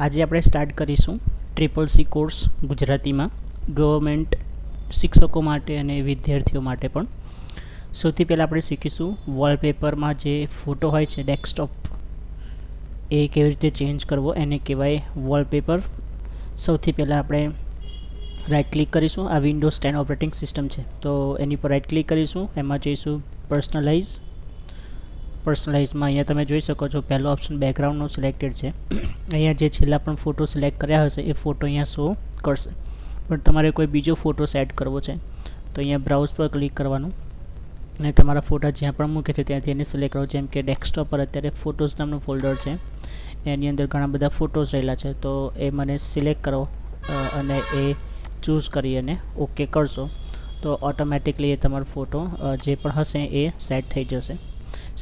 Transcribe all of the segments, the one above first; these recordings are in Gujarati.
આજે આપણે સ્ટાર્ટ કરીશું ટ્રિપલ સી કોર્સ ગુજરાતીમાં ગવર્મેન્ટ શિક્ષકો માટે અને વિદ્યાર્થીઓ માટે પણ. સૌથી પહેલાં આપણે શીખીશું વોલપેપરમાં જે ફોટો હોય છે ડેસ્કટોપ એ કેવી રીતે ચેન્જ કરવો, એને કહેવાય વોલપેપર સૌથી પહેલાં આપણે રાઇટ ક્લિક કરીશું. આ વિન્ડોઝ ટેન ઓપરેટિંગ સિસ્ટમ છે. તો એની પર રાઇટ ક્લિક કરીશું. એમાં જઈશું પર્સનલાઇઝ પર્સનલાઇઝમાં અહીંયા તમે જોઈ શકો છો, પહેલો ઓપ્શન બેકગ્રાઉન્ડનો સિલેક્ટેડ છે. અહીંયા જે છેલ્લા પણ ફોટો સિલેક્ટ કર્યા હશે, એ ફોટો અહીંયા શો કરશે. પણ તમારે કોઈ બીજો ફોટો સેટ કરવો છે, તો અહીંયા બ્રાઉઝ પર ક્લિક કરવાનું. અને તમારા ફોટા જ્યાં પણ મૂકે છે, ત્યાંથી એને સિલેક્ટ કરો. જેમ કે ડેસ્કટોપ પર અત્યારે ફોટોઝ નામનું ફોલ્ડર છે. એની અંદર ઘણા બધા ફોટોઝ રહેલા છે, તો એ મને સિલેક્ટ કરો અને એ ચૂઝ કરી અને ઓકે કરશો. તો ઓટોમેટિકલી એ તમારો ફોટો જે પણ હશે એ સેટ થઈ જશે.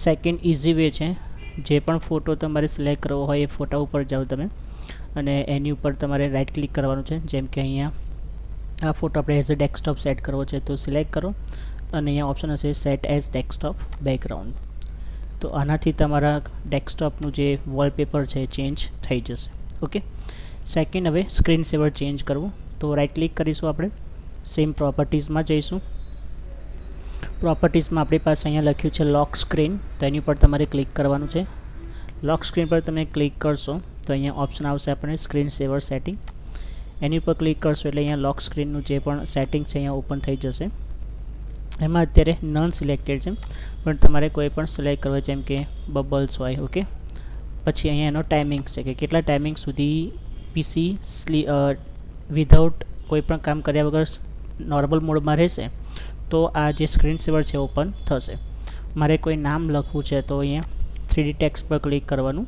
સેકન્ડ ઇઝી વે છે. જે પણ ફોટો તમારે સિલેક્ટ કરવો હોય એ ફોટા ઉપર જાઓ તમે. અને એની ઉપર તમારે રાઇટ ક્લિક કરવાનું છે. જેમ કે અહીંયા આ ફોટો આપણે એઝ અ ડેસ્કટોપ સેટ કરવો છે તો સિલેક્ટ કરો. અને અહીંયા ઓપ્શન હશે સેટ એઝ ડેસ્કટોપ બેકગ્રાઉન્ડ તો આનાથી તમારા ડેસ્કટોપનું જે વોલપેપર છે ચેન્જ થઈ જશે. ઓકે સેકન્ડ હવે સ્ક્રીન સેવર ચેન્જ કરવું. તો રાઇટ ક્લિક કરીશું આપણે. સેમ પ્રોપર્ટીઝમાં જઈશું. પ્રોપર્ટીઝમાં આપણી પાસે અહીંયા લખ્યું છે લોક સ્ક્રીન તો એની ઉપર તમારે ક્લિક કરવાનું છે. લોક સ્ક્રીન પર તમે ક્લિક કરશો, તો અહીંયા ઓપ્શન આવશે આપણે સ્ક્રીન સેવર સેટિંગ એની ઉપર ક્લિક કરશો એટલે અહીંયા લોક સ્ક્રીનનું જે પણ સેટિંગ છે અહીંયા ઓપન થઈ જશે. એમાં અત્યારે નન સિલેક્ટેડ છે, પણ તમારે કોઈ પણ સિલેક્ટ કરવો જેમ કે બબલ્સ હોય ઓકે પછી અહીંયા એનો ટાઈમિંગ છે કે કેટલા ટાઈમિંગ સુધી પીસી સ્લી વિધાઉટ કોઈ પણ કામ કર્યા વગર નોર્મલ મોડમાં રહેશે? તો આ જે સ્ક્રીન સેવર છે ઓપન થશે. મારે કોઈ નામ લખવું છે, તો અહીંયા થ્રીડી ટેક્સ પર ક્લિક કરવાનું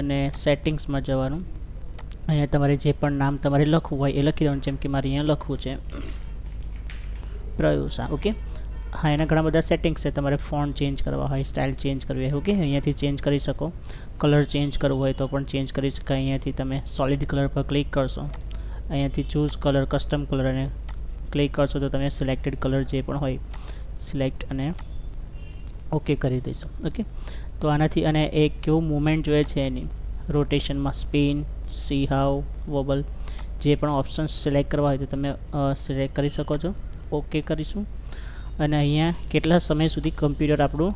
અને સેટિંગ્સમાં જવાનું. અહીંયા તમારે જે પણ નામ તમારે લખવું હોય એ લખી દેવાનું, જેમ કે મારે અહીંયા લખવું છે. પ્રયુષા ઓકે હા, એના ઘણા બધા સેટિંગ્સ છે. તમારે ફોન ચેન્જ કરવા હોય સ્ટાઇલ ચેન્જ કરવી હોય ઓકે અહીંયાથી ચેન્જ કરી શકો. કલર ચેન્જ કરવો હોય તો પણ ચેન્જ કરી શકાય. અહીંયાથી તમે સોલિડ કલર પર ક્લિક કરશો. અહીંયાથી ચૂઝ કલર કસ્ટમ કલર અને ક્લિક કરશો તો તમે સિલેક્ટેડ કલર જે પણ હોય સિલેક્ટ અને ઓકે કરી દઈશું ઓકે તો આનાથી અને એ કેવું મુમેન્ટ જોઈએ છે એની. રોટેશનમાં સ્પિન સી હાવ વોબલ જે પણ ઓપ્શન્સ સિલેક્ટ કરવા હોય તો તમે સિલેક્ટ કરી શકો છો ઓકે કરીશું. અને અહીંયા કેટલા સમય સુધી કમ્પ્યુટર આપણું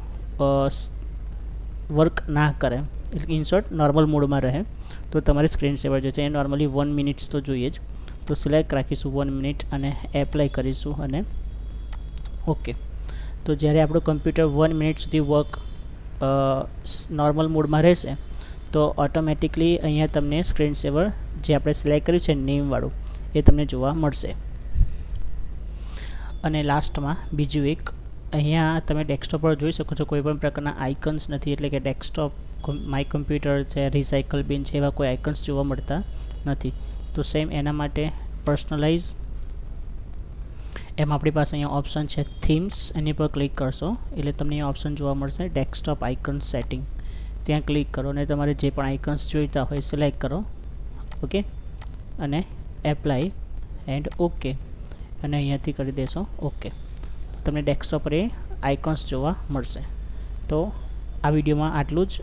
વર્ક ના કરે. એટલે ઇનશોર્ટ નોર્મલ મોડમાં રહે. તો તમારે સ્ક્રીન સેવર જે છે એ નોર્મલી વન મિનિટ્સ તો જોઈએ જ. તો સિલેક્ટ રાખીશું વન મિનિટ અને એપ્લાય કરીશું અને ઓકે તો જ્યારે આપણું કમ્પ્યુટર વન મિનિટ સુધી વર્ક નોર્મલ મોડમાં રહેશે, તો ઓટોમેટિકલી અહીંયા તમને સ્ક્રીન સેવર જે આપણે સિલેક્ટ કર્યું છે નેમવાળું એ તમને જોવા મળશે. અને લાસ્ટમાં બીજું એક, અહીંયા તમે ડેસ્કટોપ પર જોઈ શકો છો કોઈ પણ પ્રકારના આઇકન્સ નથી, એટલે કે ડેસ્કટોપ માય કમ્પ્યુટર છે રિસાયકલ બિન છે, એવા કોઈ આઇકન્સ જોવા મળતા નથી. તો સેમ એના માટે પર્સનલાઇઝ એમ આપણી પાસે અહીંયા ઓપ્શન છે થીમ્સ એની પર ક્લિક કરશો. એટલે તમને અહીંયા ઓપ્શન જોવા મળશે ડેસ્કટોપ આઇકન સેટિંગ ત્યાં ક્લિક કરો અને તમારે જે પણ આઇકન્સ જોઈતા હોય સિલેક્ટ કરો. ઓકે અને એપ્લાય એન્ડ ઓકે અને અહીંયાથી કરી દેશો ઓકે તમને ડેસ્કટોપ પર એ આઇકન્સ જોવા મળશે. તો આ વિડીયોમાં આટલું જ.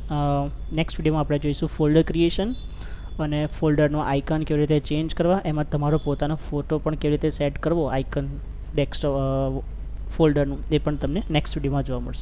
નેક્સ્ટ વિડીયોમાં આપણે જોઈશું ફોલ્ડર ક્રિએશન અને ફોલ્ડરનો આઇકન કેવી રીતે ચેન્જ કરવા, એમાં તમારો પોતાનો ફોટો પણ કેવી રીતે સેટ કરવો, આઇકન ડેસ્કટોપ ફોલ્ડરનું, એ પણ તમને નેક્સ્ટ વિડીયોમાં જોવા મળશે.